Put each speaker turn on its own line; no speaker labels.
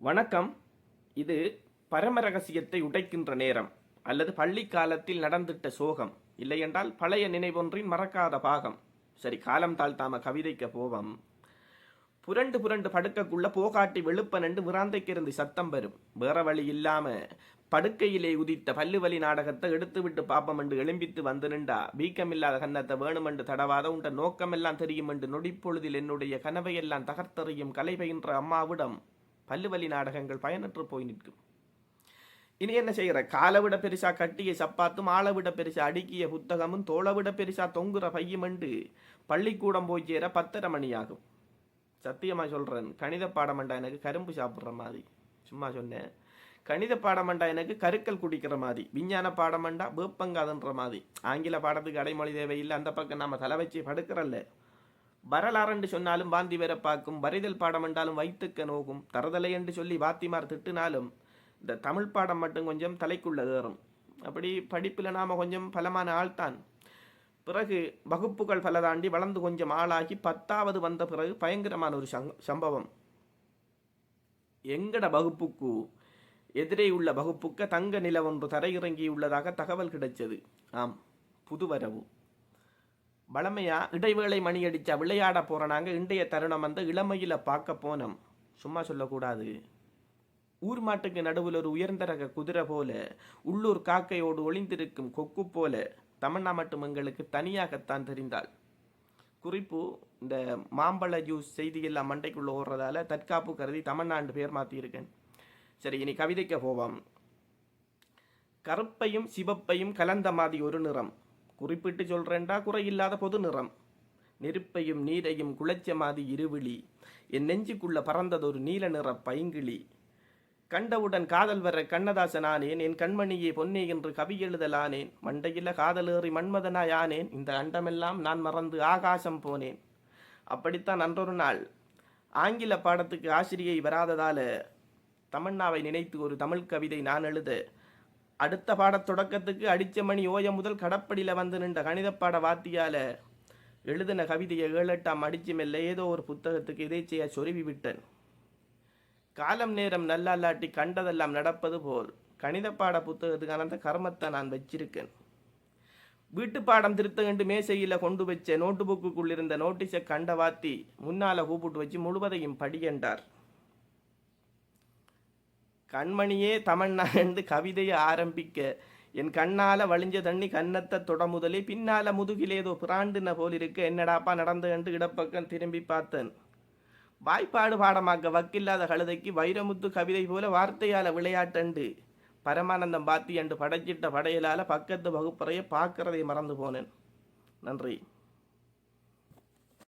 வணக்கம். இது பரம ரகசியத்தை உடைக்கின்ற நேரம் அல்லது பள்ளி காலத்தில் நடந்திட்ட சோகம். இல்லையென்றால் பழைய நினைவொன்றின் மறக்காத பாகம். சரி காலம் தாழ்த்தாம கவிதைக்க போவோம். புரண்டு புரண்டு படுக்கக்குள்ள போகாட்டி வெளுப்பனண்டு விராந்தைக்கிருந்து சத்தம் வரும். வேற வழி இல்லாம படுக்கையிலே உதித்த பல்லுவலி நாடகத்தை எடுத்து விட்டு பாப்பம் என்று எழும்பித்து வந்து நின்றா வீக்கமில்லாத கன்னத்தை வேணுமென்று தடவாத உண்ட நோக்கமெல்லாம் தெரியும் என்று நொடிப்பொழுதில் என்னுடைய கனவையெல்லாம் தகர்த்தறியும் கலை பயின்ற அம்மாவிடம் பல்லுவலி நாடகங்கள் பயனற்று போய் நிற்கும். இனி என்ன செய்கிற? காலை விட பெருசா கட்டிய சப்பாத்தும் ஆளை விட பெருசா அடுக்கிய புத்தகமும் தோளை விட பெருசா தொங்குற பையும் என்று பள்ளிக்கூடம் போய் சேர பத்தரை மணி ஆகும் சத்தியமா சொல்றேன். கணித பாடமண்டா எனக்கு கரும்பு சாப்பிட்ற மாதிரி. சும்மா சொன்னேன். கணித பாடமண்டா எனக்கு கருக்கல் குடிக்கிற மாதிரி. விஞ்ஞான பாடமண்டா வேப்பங்காதுன்ற மாதிரி. ஆங்கில பாடத்துக்கு அடைமொழி தேவையில்லை. அந்த பக்கம் நம்ம தலை வச்சு படுக்கிறல்ல. வரலாறுண்டு சொன்னாலும் வாந்தி வர பார்க்கும் வரிதல் பாடம் என்றாலும் வைத்துக்க நோகும் தரதலை என்று சொல்லி வாத்திமார் திட்டினாலும் இந்த தமிழ் பாடம் மட்டும் கொஞ்சம் தலைக்குள்ள ஏறும். அப்படி படிப்பில் நாம் கொஞ்சம் பலமான ஆள்தான். பிறகு வகுப்புகள் பல தாண்டி வளர்ந்து கொஞ்சம் ஆளாகி பத்தாவது வந்த பிறகு பயங்கரமான ஒரு சம்பவம். எங்கட வகுப்புக்கு எதிரே உள்ள வகுப்புக்கு தங்க நில ஒன்று தரையிறங்கியுள்ளதாக தகவல் கிடைச்சது. ஆம் புதுவரவு. வளமையா இடைவேளை மணி அடிச்சா விளையாட போற இன்றைய தருணம் வந்து இளமையில பார்க்க போனோம். சும்மா சொல்லக்கூடாது. ஊர் மாட்டுக்கு நடுவில் ஒரு உயர்ந்த ரக குதிரை போல உள்ளூர் காக்கையோடு ஒளிந்திருக்கும் கொக்கு போல தமன்னா மட்டும் எங்களுக்கு தனியாகத்தான் தெரிந்தாள். குறிப்பு இந்த மாம்பழ ஜூஸ் செய்தியெல்லாம் மண்டைக்குள்ள ஓடுறதால தற்காப்பு கருதி தமிழ்நாண்டு பேர் மாற்றியிருக்கேன் சரி இனி கவிதைக்க போவோம். கருப்பையும் சிவப்பையும் கலந்த மாதிரி ஒரு நிறம். குறிப்பிட்டு சொல்றேன்டா குறையில்லாத பொது நிறம். நெருப்பையும் நீரையும் குளைச்ச மாதிரி இருவிழி. என் நெஞ்சுக்குள்ள பறந்ததொரு நீல நிற பைங்கிளி கண்டவுடன் காதல் வர கண்ணதாசனானேன் என் கண்மணியே பொன்னே என்று கவி எழுதலானேன். மண்டையில காதலேறி மன்மதனாயானேன் இந்த அண்டமெல்லாம் நான் மறந்து ஆகாசம் போனேன். அப்படித்தான் அன்றொரு நாள். ஆங்கில பாடத்துக்கு ஆசிரியை வராததால தமன்னாவை நினைத்து ஒரு தமிழ் கவிதை நான் எழுத அடுத்த பாடத் தொடக்கத்துக்கு அடிச்ச மணி ஓய முதல் கடப்படியில் வந்து நின்ற கணித பாட வாத்தியால எழுதின கவிதையை ஏழெட்டாம் அடிச்சு மெல்ல ஏதோ ஒரு புத்தகத்துக்கு இதைச்சையா சொருவி விட்டேன். காலம் நேரம் நல்லாட்டி கண்டதெல்லாம் நடப்பது போல் கணித பாட புத்தகத்துக்கான அந்த கர்மத்தை நான் வச்சிருக்கேன். வீட்டு பாடம் திருத்த கண்டு மேசையில் கொண்டு வச்ச நோட்டு புக்குக்குள் இருந்த நோட்டீஸை கண்ட வாத்தி முன்னால கூப்பிட்டு வச்சு முழுவதையும் படியென்றார். கண்மணியே தமன்னா என்று கவிதையை ஆரம்பிக்க என் கண்ணால வழிஞ்ச தண்ணி கன்னத்தை தொட முதலே பின்னால முதுகிலேதோ பிராண்டுன போல் இருக்க என்னடாப்பா நடந்து? கண்டு இடப்பக்கம் திரும்பி பார்த்தேன். வாய்ப்பாடு பாடமாக்க வக்கில்லாத கழுதைக்கு வைரமுத்து கவிதை போல வார்த்தையால விளையாட்டண்டு. பரமானந்தம் பாத்தி என்று படைச்சிட்ட படையலால பக்கத்து வகுப்பறையை பார்க்கறதை மறந்து போனேன். நன்றி.